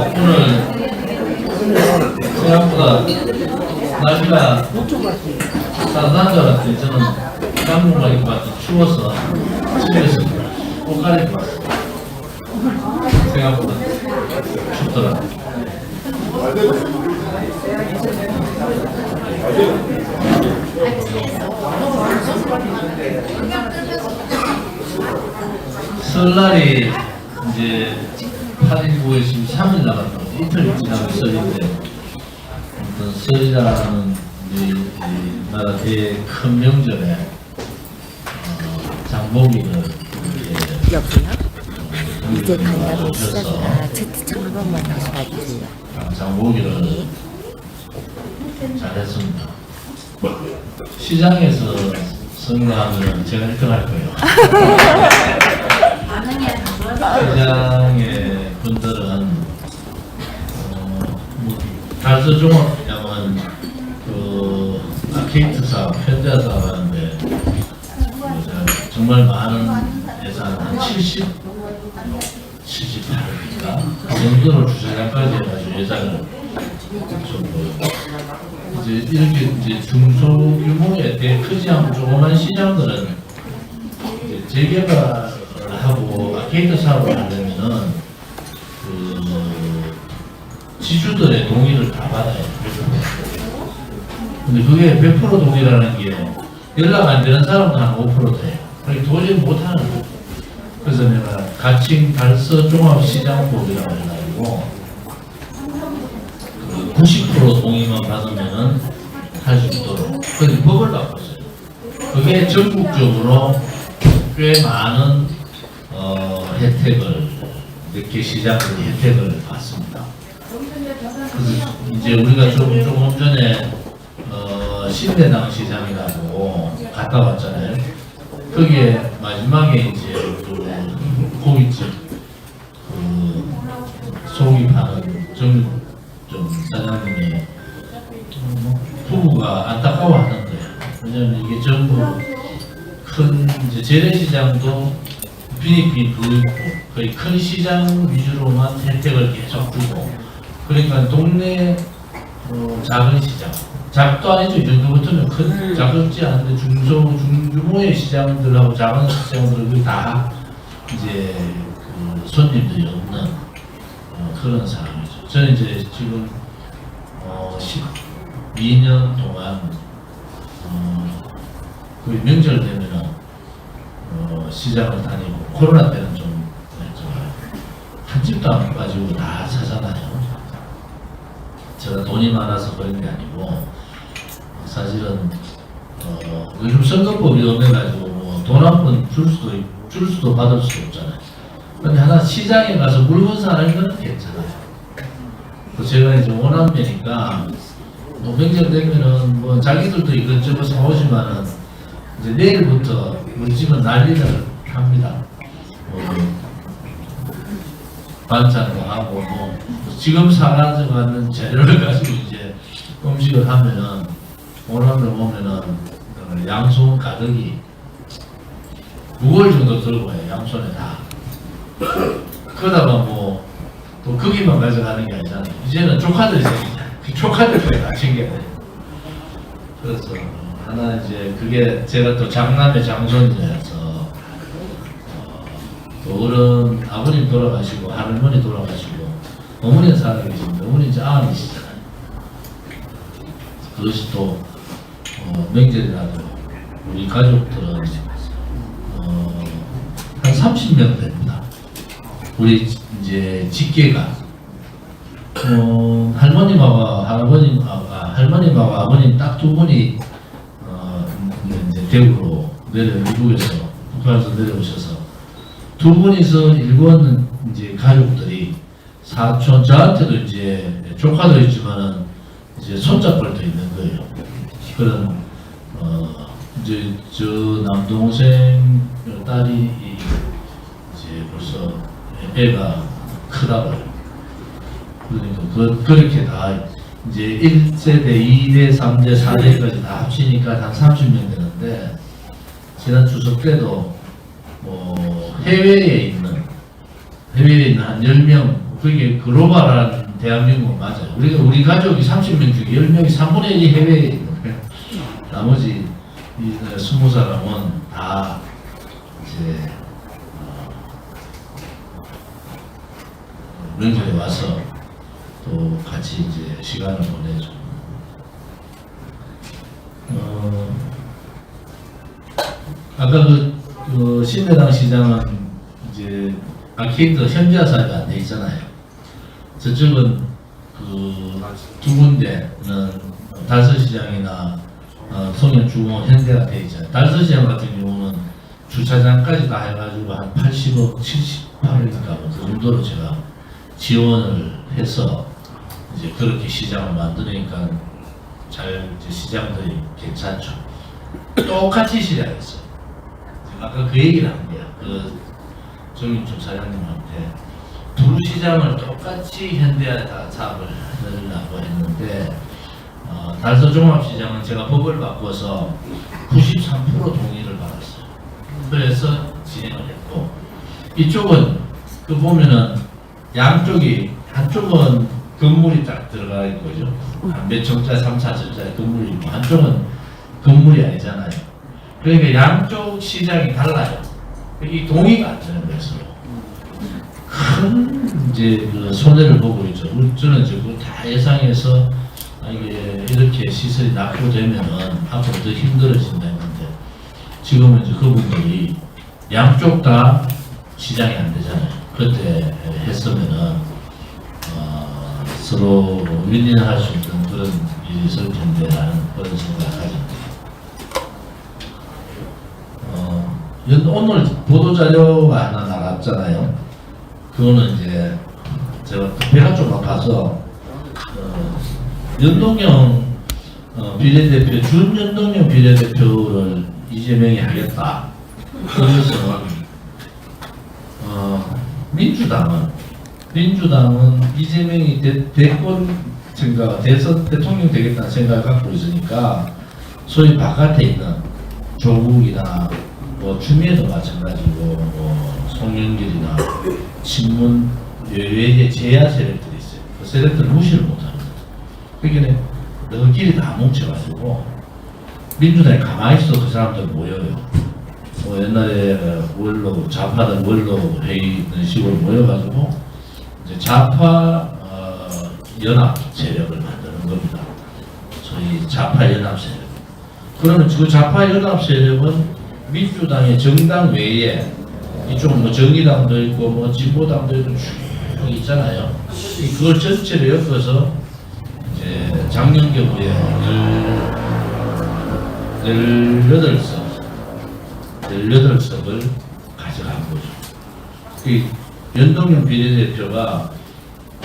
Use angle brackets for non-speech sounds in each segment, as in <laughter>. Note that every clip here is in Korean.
오늘 생각보다 날씨가 따뜻한 줄 알았더니 저는 땀을 많이 받고 추워서 집에서 옷 갈아 입고 왔어요. 생각보다 춥더라고요. 설날이 이제 8일, 9일, 지금 3일 남았다고 이틀 지나면 설인데 어떤 설이라는 이 나라 대큰 명절에 어, 장보기를 이렇게 여보세요? 어, 이제 간다고 오셔서 시작이라 채팅창 한 번만 다시 봐주세요. 장보기를 잘했습니다. 시장에서 선거하면 제가 1등 할 거예요. <laughs> 시장의 종합양은 그 아케이트 사업, 현대화 사업 하는데 뭐 제가 정말 많은 예산 한 70, 78인가? 그 정도로 주차장까지 해가지고 예산을 좀 이제 이렇게 이제 중소규모의 대 크지 않고 조그만 시장들은 이제 재개발을 하고 아케이드 사업을 하려면은 그 지주들의 동의를 다 받아야 돼요. 근데 그게 100% 동의라는 게 연락 안 되는 사람도 한 5% 돼요. 도저히 못 하는 거예요. 그래서 내가 가칭 달서 종합시장법이라고 해가지고 그 90% 동의만 받으면은 할 수 있도록 그 법을 바꿨어요. 그게 전국적으로 꽤 많은 어, 혜택을 몇개 시장들이 혜택을 받습니다. 이제 우리가 조금 조금 전에 어, 신대당 시장이라고 갔다 왔잖아요. 거기에 마지막에 이제 그 고깃집 그 소고기 파는 좀, 좀 사장님이 부부가 안타까워하는 거예요. 왜냐면 이게 전부 큰 이제 재래시장도 빈익빈 그 있고 거의 큰 시장 위주로만 혜택을 계속 주고 그러니까 동네 어, 작은 시장 작도 아니죠 이 정도부터는 큰 작지 않은데 중소 중규모의 시장들하고 작은 시장들은 다 이제 그 손님들이 없는 어, 그런 상황이죠. 저는 이제 지금 어, 12년 동안 어, 거의 명절 되면은 어, 시장을 다니고 코로나 때는 좀한 집도 안 빠지고 다 사잖아요. 제가 돈이 많아서 그런 게 아니고 사실은 어, 요즘 선거법이 없어가지고 뭐 돈 한번줄 수도 있- 줄 수도 받을 수도 없잖아요. 근데 하나 시장에 가서 물건 사는 거는 괜찮아요. 그 제가 이제 원남매니까 뭐 명절 되면은 뭐 자기들도 이것저것 사오지만은 이제 내일부터 우리 집은 난리를 합니다. 뭐 반찬도 하고 뭐 지금 사가져가는 재료를 <laughs> 가지고 이제 음식을 하면은 오늘날 보면은 어, 양손 가득이 6월 정도 들고 와요 양손에 다. 그러다가 뭐 또 거기만 가져가는 게 아니잖아요. 이제는 조카들이 생기잖아요 그 조카들까지 다 챙겨야 돼요. 그래서 하나 이제 그게 제가 또 장남의 장손이라서 어른 아버님 돌아가시고 할머니 돌아가시고 어머니는 살아계신데 어머니 이제 아흔이시잖아요. 그것이 또 어, 명절이라도 우리 가족들은 어, 한 30명 됩니다. 우리 이제 직계가 어, 할머님하고 할아버님, 아, 아, 할머님하고 아버님 딱 두 분이 어, 이제 대구로 내려 미국에서 북한에서 내려오셔서 두 분이서 일본 이제 가족들이 사촌 저한테도 이제 조카도 있지만은 이제 손잡벌도 있는 거예요. 그런 어 이제 저 남동생 딸이 이- 이제 벌써 애가 크다고요. 그러니까 그, 그렇게 다 이제 1세대, 2대, 3대, 4대까지 다 합치니까 한 30명 되는데 지난 추석 때도 뭐 해외에 있는 해외에 있는 한 10명 그게 글로벌한 대한민국은 맞아요. 우리가 우리 가족이 30명 중에 10명이 3분의 1이 해외에 있는 거예요. 나머지 이 20사람은 다 이제 어, 명절에 와서 또 같이 이제 시간을 보내죠. 어, 아까 그, 그 신대당 시장은 이제 아케이드 현지화사가 안 돼 있잖아요. 저쪽은 그두 군데는 달서시장이나 어, 송현 중원 현대가 돼 있잖아요. 달서시장 같은 경우는 주차장까지 다 해가지고 한 80억, 78억인가 그 정도로 제가 지원을 해서 이제 그렇게 시장을 만드니까 잘 시장들이 괜찮죠. 똑같이 시작했어요. 아까 그 얘기를 한 거야. 그 정윤중 사장님한테 두 시장을 똑같이 현대화에다 사업을 하려고 했는데 어, 달서 종합시장은 제가 법을 바꿔서 93% 동의를 받았어요. 그래서 진행을 했고 이쪽은 그 보면은 양쪽이 한쪽은 건물이 딱 들어가 있고죠. 한몇 층짜리, 3, 4층짜리 건물이 있고 한쪽은 건물이 아니잖아요. 그러니까 양쪽 시장이 달라요. 이 동의가 안 되는. 서로. 큰 이제 그 손해를 보고 있죠. 저는 그거 다 예상해서 아, 이게 이렇게 시설이 낙후되면은 앞으로 더 힘들어진다 했는데 지금은 이제 그분들이 양쪽 다 시장이 안 되잖아요. 그때 했으면은 어, 서로 윈윈할 수 있는 그런 일이 있을 텐데라는 그런 생각을 가집니다. 어, 연- 오늘 보도 자료가 하나 나갔잖아요. 그거는 이제 제가 배가 좀 아파서 어, 연동형 어, 비례대표 준연동형 비례대표를 이재명이 하겠다. 그래서 어, 민주당은 민주당은 이재명이 대, 대권 생각 대선 대통령 되겠다는 생각을 갖고 있으니까 소위 바깥에 있는 조국이나 뭐 추미애도 마찬가지고 뭐 송영길이나 친문 외외의 제야 세력들이 있어요. 그 세력들 무시를 못합니다. 그러니까 너희끼리 다 뭉쳐가지고 민주당이 가만히 있어도 그 사람들 모여요. 뭐 옛날에 원로 좌파들 원로 회의 이런 식으로 모여가지고 이제 좌파 어, 연합 세력을 만드는 겁니다. 소위 좌파 연합 세력. 그러면 그 좌파 연합 세력은 민주당의 정당 외에 이쪽 뭐 정의당도 있고 뭐 진보당도 있고 쭉 있잖아요. 이 그걸 전체를 엮어서 이제 작년경부에 열 18석 18석을 가져간 거죠. 이 연동형 비례대표가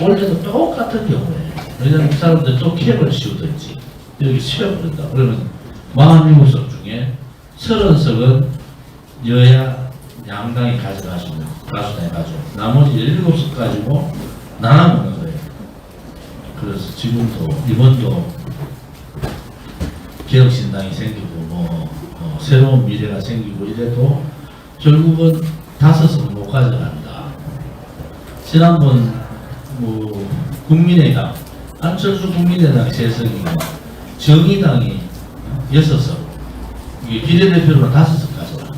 원래도 똑같은 경우에 왜냐면 이 사람들 또 캡을 씌우든지 여기 세워버린다. 그러면 47석 중에 30석은 여야 양당이 가져가시면 가수당이 가져. 나머지 17석 가지고 나눠 먹는 거예요. 그래서 지금도 이번도 개혁신당이 생기고 뭐 어, 새로운 미래가 생기고 이래도 결국은 다섯은 못 가져간다. 지난번 뭐 국민의당 안철수 국민의당 세석이고 정의당이 여섯 석 비례대표로 다섯 석 가져가.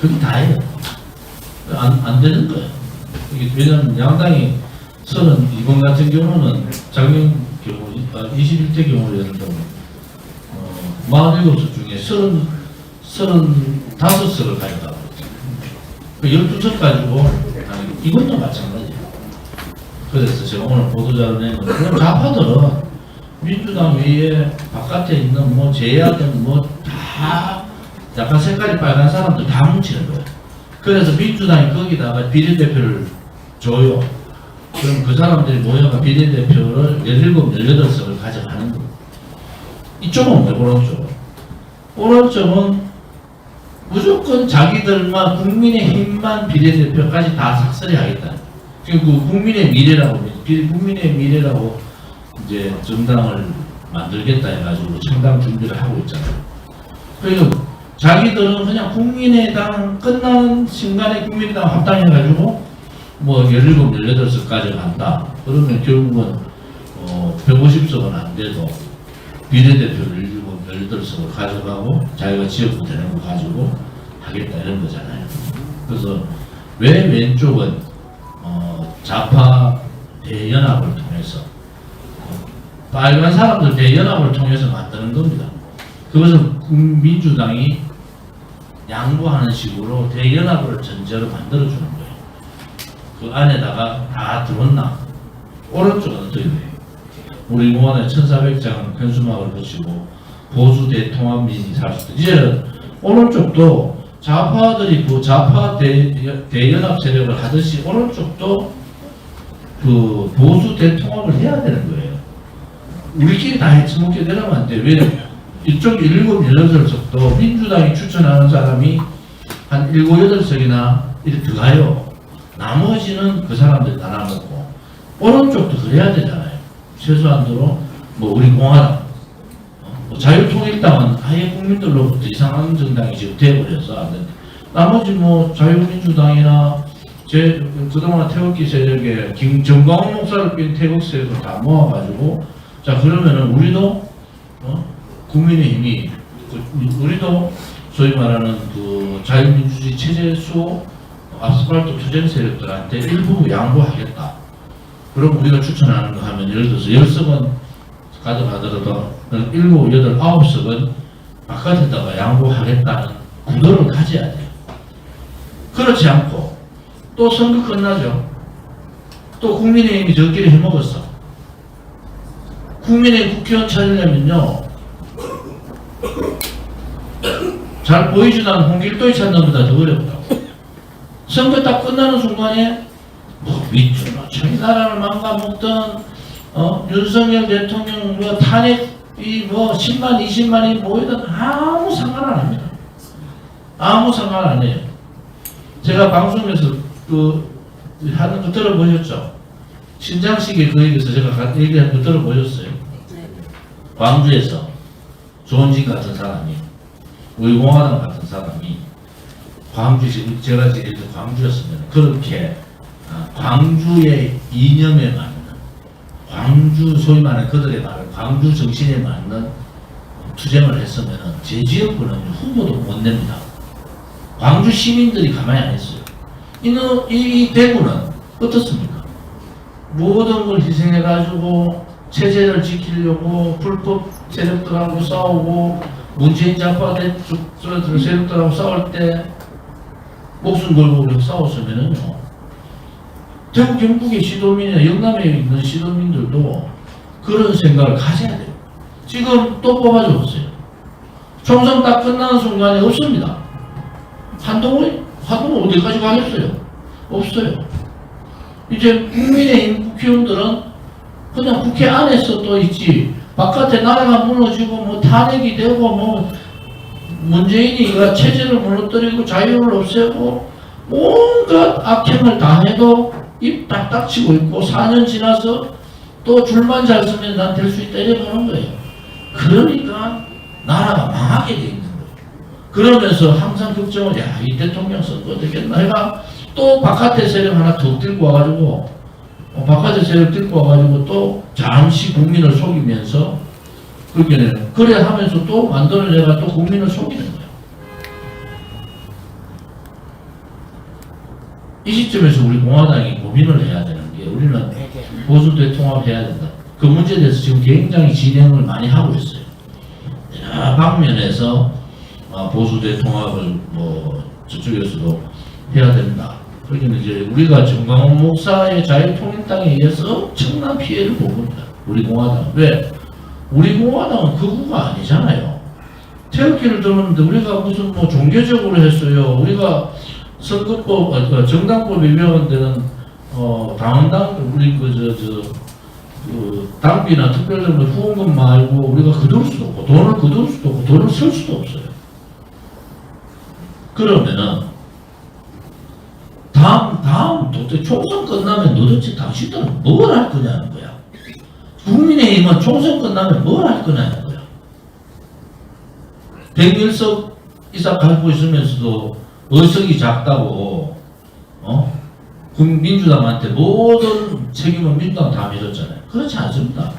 그게 다예요. 안, 안 되는 거예요. 이게 왜냐면 양당이 서른 이번 같은 경우는 작년 경우 21대 경우였는데 어, 47석 중에 서른 서른 다섯 석을 가져가고 그 12석 가지고 아니 이것도 마찬가지예요. 그래서 제가 오늘 보도자료 내는 건 그럼 좌파들은 민주당 외에 바깥에 있는 뭐 제야든 뭐다 약간 색깔이 빨간 사람들 다 뭉치는 거예요. 그래서 민주당이 거기다가 비례대표를 줘요. 그럼 그 사람들이 모여가 비례대표를 17, 18석을 가져가는 거예요. 이쪽은 왜 오른쪽? 오른쪽은 무조건 자기들만 국민의 힘만 비례대표까지 다 삭설이 하겠다. 그리고 국민의 미래라고 비- 국민의 미래라고 이제 정당을 만들겠다 해가지고 창당 준비를 하고 있잖아요. 그리고 자기들은 그냥 국민의당 끝나는 순간에 국민의당 합당해가지고 뭐 17, 18석까지 간다. 그러면 결국은 어, 150석은 안 돼도 비례대표를 17, 18석을 가져가고 자기가 지역구 되는 거 가지고 하겠다 이런 거잖아요. 그래서 왜 왼쪽은 어, 좌파 대연합을 통해서 어, 빨간 사람들 대연합을 통해서 만드는 겁니다. 그것은 민주당이 양보하는 식으로 대연합을 전제로 만들어주는 거예요. 그 안에다가 다 들었나? 오른쪽은 어떻게 돼요? 우리 공원에 1400장 현수막을 붙이고 보수 대통합민이 살 수도 이제는 오른쪽도 좌파들이 그 좌파 대, 대연합 세력을 하듯이 오른쪽도 그 보수 대통합을 해야 되는 거예요. 우리끼리 다 해치먹게 되려면 안 돼. 왜? 이쪽 7, 18석도 민주당이 추천하는 사람이 한 7, 8석이나 이렇게 들어가요. 나머지는 그 사람들 다 나먹고 오른쪽도 그래야 되잖아요. 최소한도로 뭐 우리 공화당 어, 뭐 자유통일당은 아예 국민들로부터 이상한 정당이 지금 돼버려서 안 된다. 나머지 뭐 자유민주당이나 제 그동안 태극기 세력에 김정광훈 목사를 뺀 태극 세력을 다 모아가지고 자 그러면은 우리도 어? 국민의힘이 그- 우리도 소위 말하는 그 자유민주주의 체제수 아스팔트 투쟁 세력들한테 일부 양보하겠다. 그럼 우리가 추천하는 거 하면 예를 들어서 열 석은 가져가더라도 일곱, 여덟, 아홉 석은 바깥에다가 양보하겠다는 구도를 가져야 돼요. 그렇지 않고 또 선거 끝나죠. 또 국민의힘이 저끼리 해먹었어. 국민의 국회의원 찾으려면요. 잘 보이지도 않은 홍길동이 찾는 것보다 더 어렵다고. 선거 딱 끝나는 순간에 뭐 밑줄로 저희 나라를 망가먹던 어, 윤석열 대통령 뭐 탄핵이 뭐 10만 20만이 모이든 아무 상관 안 합니다. 아무 상관 안 해요. 제가 방송에서 그 하는 거 들어보셨죠? 신장식의 그 얘기에서 제가 가- 얘기한 거 들어보셨어요? 광주에서 조원진 같은 사람이 우리 공화당 같은 사람이 광주시 제가 지금 광주였으면 그렇게 아, 광주의 이념에 맞는 광주 소위 말하는 그들의 말을 광주 정신에 맞는 투쟁을 했으면 제 지역구는 후보도 못 냅니다. 광주 시민들이 가만히 안 있어요. 이, 이 대구는 어떻습니까? 모든 걸 희생해가지고 체제를 지키려고 불법 세력들하고 싸우고 문재인 좌파 대- 저- 저 세력들하고 싸울 때 목숨 걸고 그렇게 싸웠으면은요. 대구 경북의 시도민이나 영남에 있는 시도민들도 그런 생각을 가져야 돼요. 지금 또 뽑아줬어요. 총선 딱 끝나는 순간에 없습니다. 한동훈, 한동훈 어디까지 가겠어요? 없어요. 이제 국민의힘 국회의원들은 그냥 국회 안에서 또 있지, 바깥에 나라가 무너지고 뭐 탄핵이 되고 뭐 문재인이 이 체제를 무너뜨리고 자유를 없애고 온갖 악행을 당해도 입 딱딱 치고 있고 4년 지나서 또 줄만 잘 쓰면 난 될 수 있다 이래 보는 거예요. 그러니까 나라가 망하게 돼 있는 거예요. 그러면서 항상 걱정을 야 이 대통령 선거 되겠나 해가 또 바깥에 세력 하나 더 들고 와가지고 어, 바깥에 세력 들고 와가지고 또 잠시 국민을 속이면서 그렇게 그래 하면서 또 만들어내가 또 국민을 속이는 거예요. 이 시점에서 우리 공화당이 고민을 해야 되는 게 우리는 보수 대 통합해야 된다. 그 문제에 대해서 지금 굉장히 진행을 많이 하고 있어요. 여러 방면에서 아, 보수 대 통합을 뭐 저쪽에서도 해야 된다. 그러니까 이제 우리가 정광훈 목사의 자유통일당에 의해서 엄청난 피해를 본 겁니다. 우리 공화당. 왜? 우리 공화당은 극우가 아니잖아요. 태극기를 들었는데 우리가 무슨 뭐 종교적으로 했어요. 우리가 선거법, 아, 그 정당법 데는 어, 당원당 우리 그 저 저 그 당비나 특별정부 후원금 말고 우리가 거둘 수도 없고 돈을 거둘 수도 없고 돈을 쓸 수도 없어요. 그러면은 다음 다음 도대체 총선 끝나면 도대체 당신들은 뭘 할 거냐는 거야. 국민의힘은 총선 끝나면 뭘 할 거냐는 거야. 101석 이상 갖고 있으면서도 의석이 작다고 어? 국- 민주당한테 모든 책임은 민주당 다 밀었잖아요. 그렇지 않습니다.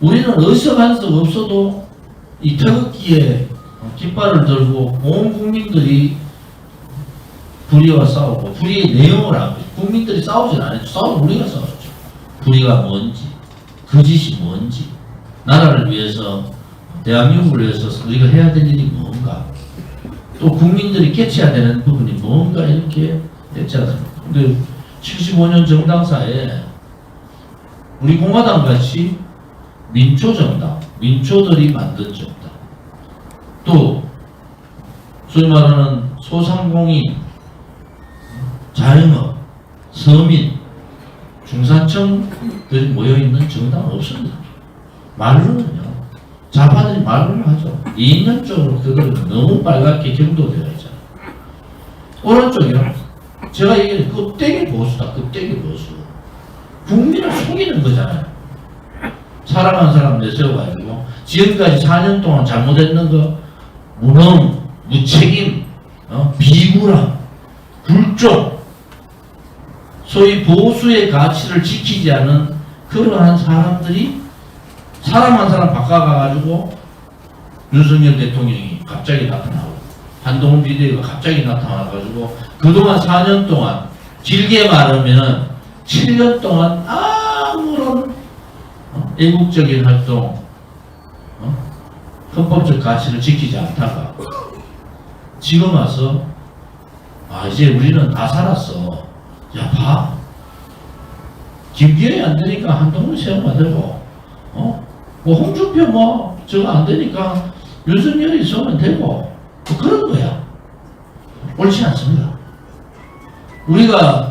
우리는 어서간섭 없어도 이 태극기에 깃발을 들고 온 국민들이 불의와 싸우고 불의의 내용을 하고 국민들이 싸우진 않았죠. 싸우면 우리가 싸웠죠. 불의가 뭔지 거짓이 뭔지 나라를 위해서 대한민국을 위해서 우리가 해야 될 일이 뭔가 또 국민들이 깨쳐야 되는 부분이 뭔가 이렇게 않습니까? 근데 75년 정당사에 우리 공화당 같이 민초 정당, 민초들이 만든 정당, 또 소위 말하는 소상공인, 자영업, 서민, 중산층들이 모여있는 정당은 없습니다. 말로는요. 좌파들이 말을 하죠. 이념적으로 그걸 너무 빨갛게 경도되어 있잖아요. 오른쪽이요. 제가 얘기해 껍데기 보수다. 껍데기 보수. 국민을 속이는 거잖아요. 사랑한 사람 내세워가지고 지금까지 4년 동안 잘못했는 거 무능, 무책임, 어? 비굴함, 굴종 소위 보수의 가치를 지키지 않은 그러한 사람들이 사람 한 사람 바꿔가가지고 윤석열 대통령이 갑자기 나타나고 한동훈 비대위가 갑자기 나타나가지고 그동안 4년 동안 길게 말하면은 7년 동안 아무런 어? 애국적인 활동, 어? 헌법적 가치를 지키지 않다가 지금 와서 아 이제 우리는 다 살았어. 야 봐. 김기현이 안 되니까 한동훈 세우면 되고, 어? 뭐 홍준표 뭐 저거 안 되니까 윤석열이 있으면 되고 뭐 그런 거야. 옳지 않습니다. 우리가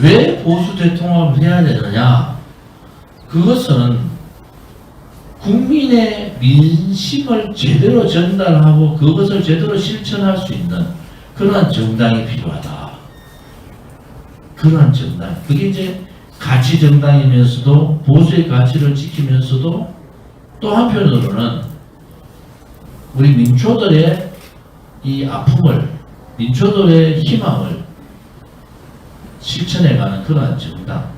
왜 보수 대통합을 해야 되느냐? 그것은 국민의 민심을 제대로 전달하고 그것을 제대로 실천할 수 있는 그러한 정당이 필요하다. 그러한 정당. 그게 이제 가치 정당이면서도 보수의 가치를 지키면서도 또 한편으로는 우리 민초들의 이 아픔을 민초들의 희망을 실천해가는 그러한 정당.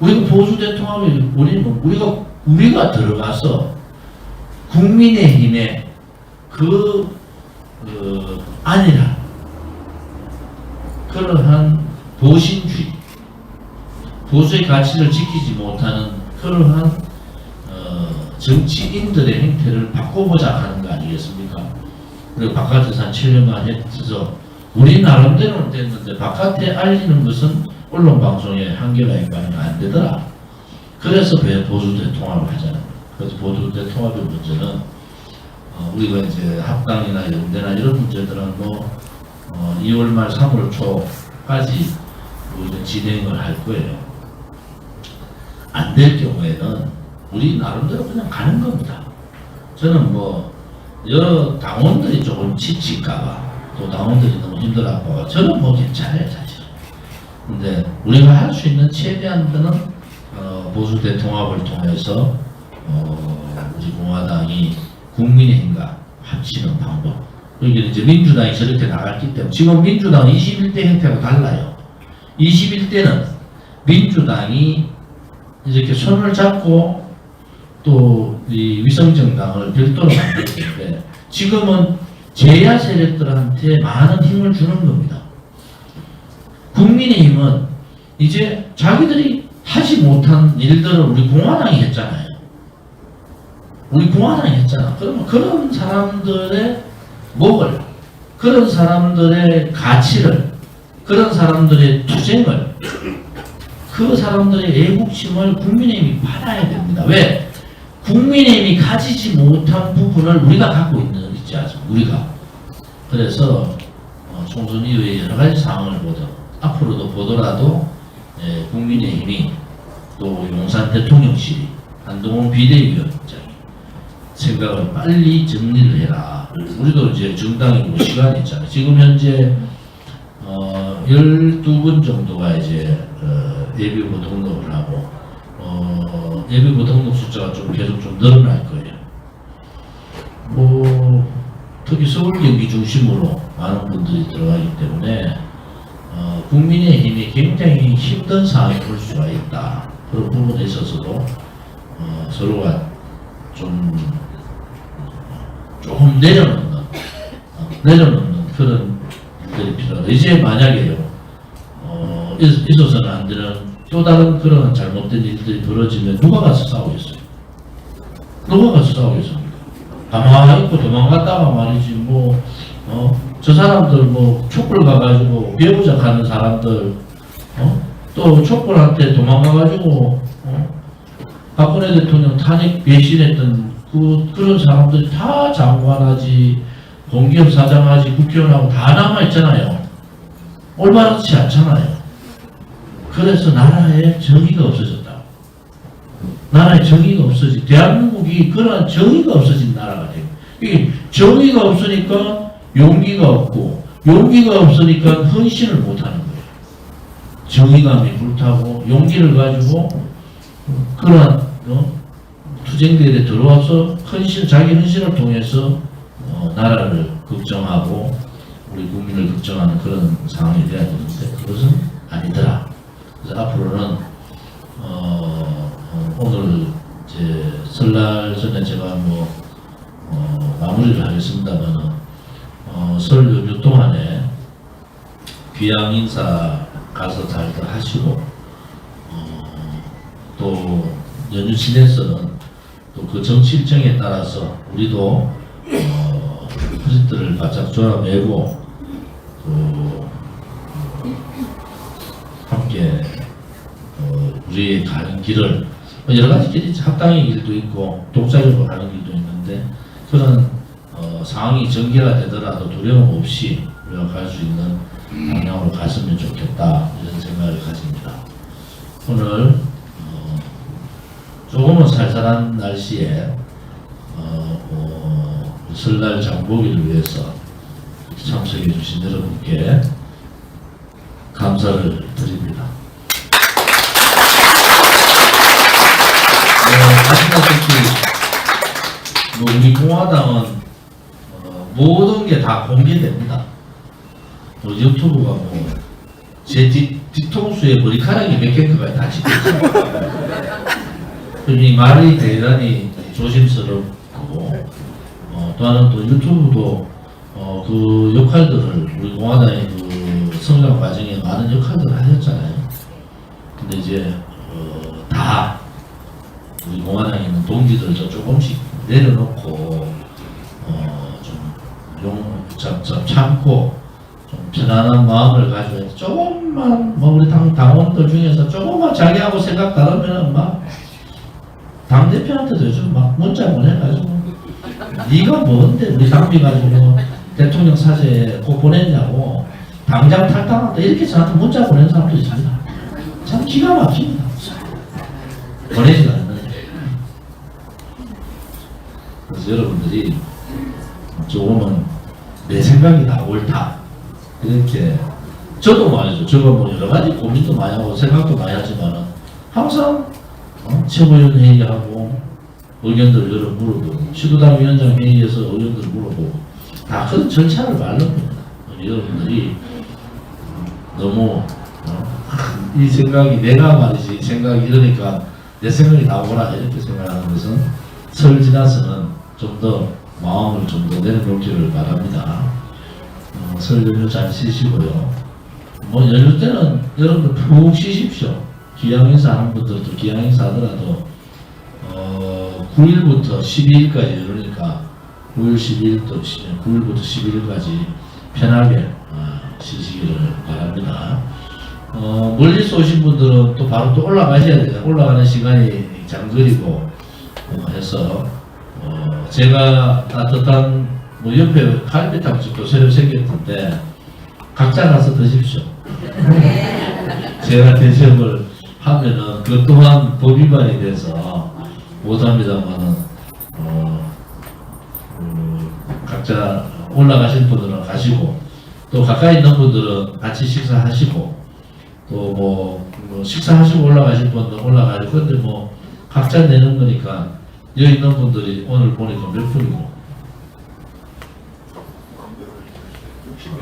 우리가 보수 대통합이 우리는 뭐 우리가 우리가 들어가서 국민의힘의 그, 그 안이라 그러한 보신주의 보수의 가치를 지키지 못하는 그러한 어, 정치인들의 행태를 바꿔보자 하는 거 아니겠습니까? 그리고 바깥에서 한 7년간 했어서 우리 나름대로는 됐는데 바깥에 알리는 것은 언론 방송에 한계가 있거나 안 되더라. 그래서 왜 보수 대통합을 하잖아요. 그래서 보수 대통합의 문제는 어, 우리가 이제 합당이나 연대나 이런 문제들은 뭐 어, 2월 말 3월 초까지 뭐 이제 진행을 할 거예요. 안 될 경우에는 우리 나름대로 그냥 가는 겁니다. 저는 뭐 여러 당원들이 조금 지칠까봐 또 당원들이 너무 힘들어할까봐 저는 뭐 괜찮아요 사실은. 근데 우리가 할 수 있는 최대한 거는 어, 보수 대 통합을 통해서 어, 우리 공화당이 국민의힘과 합치는 방법. 그리고 이제 민주당이 저렇게 나갔기 때문에 지금 민주당은 21대 형태가 달라요. 21대는 민주당이 이렇게 손을 잡고 또 이 위성정당을 별도로 만들었는데 지금은 제야 세력들한테 많은 힘을 주는 겁니다. 국민의힘은 이제 자기들이 하지 못한 일들을 우리 공화당이 했잖아요. 우리 공화당이 했잖아. 그러면 그런 사람들의 목을, 그런 사람들의 가치를, 그런 사람들의 투쟁을, 그 사람들의 애국심을 국민의힘이 받아야 됩니다. 왜? 국민의힘이 가지지 못한 부분을 우리가 갖고 있는 있지 않습니까? 우리가. 그래서 어, 총선 이후에 여러 가지 상황을 보더 앞으로도 보더라도 예, 국민의힘이 또 용산 대통령실이 한동훈 비대위원장이 생각을 빨리 정리를 해라. 우리도 이제 정당이고 시간이 있잖아요. 지금 현재 어, 12분 정도가 이제 어, 예비후보 등록을 하고 어, 예비후보 등록 숫자가 좀 계속 좀 늘어날 거예요. 뭐 특히 서울 경기 중심으로 많은 분들이 들어가기 때문에 어, 국민의 힘이 굉장히 힘든 상황에 올 수가 있다. 그런 부분에 있어서도 어, 서로가 좀 조금 내려놓는 어, 내려놓는 그런 일들이 필요하다. 이제 만약에요 어, 있- 있어서는 안 되는 또 다른 그런 잘못된 일들이 벌어지면 누가 가서 싸우겠어요? 누가 가서 싸우겠습니까? 가만히 있고 도망갔다가 말이지 뭐 어? 저 사람들 뭐 촛불 가가지고 배우자 가는 사람들 어? 또 촛불한테 도망가가지고 어? 박근혜 대통령 탄핵 배신했던 그, 그런 사람들이 다 장관하지 공기업 사장하지 국회의원하고 다 남아있잖아요. 올바르지 않잖아요. 그래서 나라에 정의가 없어졌다. 나라에 정의가 없어지 대한민국이 그러한 정의가 없어진 나라가 돼요. 이 정의가 없으니까 용기가 없고 용기가 없으니까 헌신을 못하는 거예요. 정의감이 불타고 용기를 가지고 그러한 어? 투쟁들에 들어와서 헌신, 자기 헌신을 통해서 어, 나라를 걱정하고 우리 국민을 걱정하는 그런 상황이 돼야 되는데 그것은 아니더라. 그래서 앞으로는 어, 어, 오늘 이제 설날 전에 제가 뭐 어, 마무리를 하겠습니다만은 어, 설 연휴 동안에 귀향 인사 가서 잘들 하시고 어, 또 연휴 지내서는 또 그 정치 일정에 따라서 우리도 어, 프로젝트를 바짝 졸아매고 또 함께 어, 우리의 가는 길을 뭐 여러 가지 길이. 합당의 길도 있고 독자적으로 가는 길도 있는데 그런 어, 상황이 전개가 되더라도 두려움 없이 우리가 갈 수 있는 방향으로 갔으면 좋겠다 이런 생각을 가집니다. 오늘 어, 조금은 살살한 날씨에 어, 어, 설날 장보기를 위해서 참석해 주신 여러분께 감사를 드립니다. 네, 아시다시피 뭐 우리 공화당은 어, 모든 게 다 공개됩니다. 뭐 유튜브가 뭐 제 뒤통수에 머리카락이 몇 개인가가 다 찍혀 있어요. 이 말이 대단히 조심스럽고 어, 또 하나는 또 유튜브도 어, 그 역할들을 우리 공화당의 그 성장 과정에 많은 역할들을 하셨잖아요. 근데 이제 어, 다 우리 공화당에 있는 동지들도 조금씩 내려놓고 어, 어좀용 참 참고 좀 편안한 마음을 가지고 조금만 뭐 우리 당 당원들 중에서 조금만 자기하고 생각 다르면은 막 당 대표한테도 요즘 막 문자 보내가지고 네가 뭔데 우리 당비 가지고 대통령 사죄 꼭 보냈냐고 당장 탈당한다 이렇게 저한테 문자 보내는 사람도 있습니다. 참 기가 막힙니다. 보내지도 않는데 그래서 여러분들이 조금은 내 생각이 다 옳다 이렇게 저도 말이죠. 제가 뭐 여러 가지 고민도 많이 하고 생각도 많이 하지만은 항상 어? 최고위원 회의하고 의견들 여러 물어보고 시도당 위원장 회의에서 의견들 물어보고 다 그런 절차를 말로 겁니다. 여러분들이 너무 어? <laughs> 이 생각이 내가 말이지 이 생각이 이러니까 내 생각이 나오라 이렇게 생각하는 것은 설 지나서는 좀 더 마음을 좀 더 내려놓기를 바랍니다. 어, 설 연휴 잘 쉬시고요. 뭐 연휴 때는 여러분들 푹 쉬십시오. 귀향 인사 하는 분들도 귀향 인사 하더라도 어, 9일부터 12일까지 그러니까 9일, 12일 또 9일부터 12일까지 편하게 어, 쉬시기를 바랍니다. 어, 멀리서 오신 분들은 또 바로 또 올라가셔야 돼요. 올라가는 시간이 장거리고 어, 해서 어, 제가 따뜻한 뭐 옆에 갈비탕집도 새로 생겼던데 각자 가서 드십시오. 제가 대접을 하면은 그 또한 법 위반이 돼서 못합니다만은 어, 그 각자 올라가신 분들은 가시고 또 가까이 있는 분들은 같이 식사하시고 또뭐 식사하시고 올라가실 분들 올라가시고 근데 뭐 각자 내는 거니까 여기 있는 분들이 오늘 보니까 몇 분이고?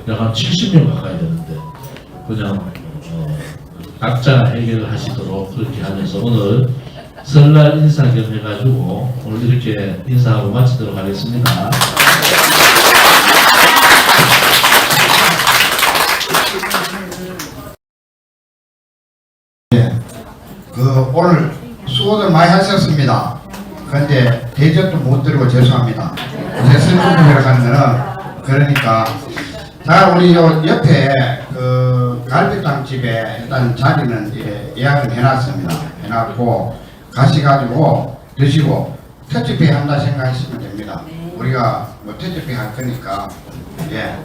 약한 70명 가까이 되는데 그냥 각자 해결하시도록 그렇게 하면서 오늘 설날 인사 겸 해가지고 오늘 이렇게 인사하고 마치도록 하겠습니다. 그 오늘 수고들 많이 하셨습니다. 그런데 대접도 못 드리고 죄송합니다. 제 슬픔이라고 하는 거는 그러니까 자 우리 요 옆에 그 갈비탕 집에 일단 자리는 예, 예약을 해놨습니다. 해놨고 가시가지고 드시고 터치페이 한다 생각하시면 됩니다. 우리가 뭐 터치페이 할 거니까 예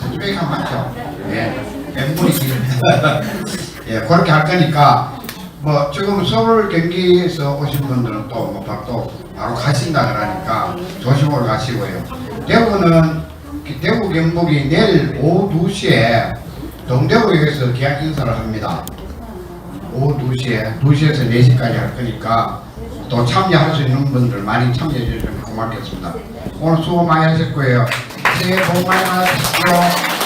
터치페이 가 맞죠? 예 엠분이 <laughs> 예 그렇게 할 거니까 뭐 지금 서울 경기에서 오신 분들은 또뭐 또 바로 가신다 그러니까 조심으로 가시고요. 대구는 대구 경북이 내일 오후 2시에 동대구역에서 계약 인사를 합니다. 오후 2시에 2시에서 4시까지 할 거니까 또 참여할 수 있는 분들 많이 참여해 주시면 고맙겠습니다. 오늘 수고 많이 하셨고요. 새해 복 많이 받으십시오.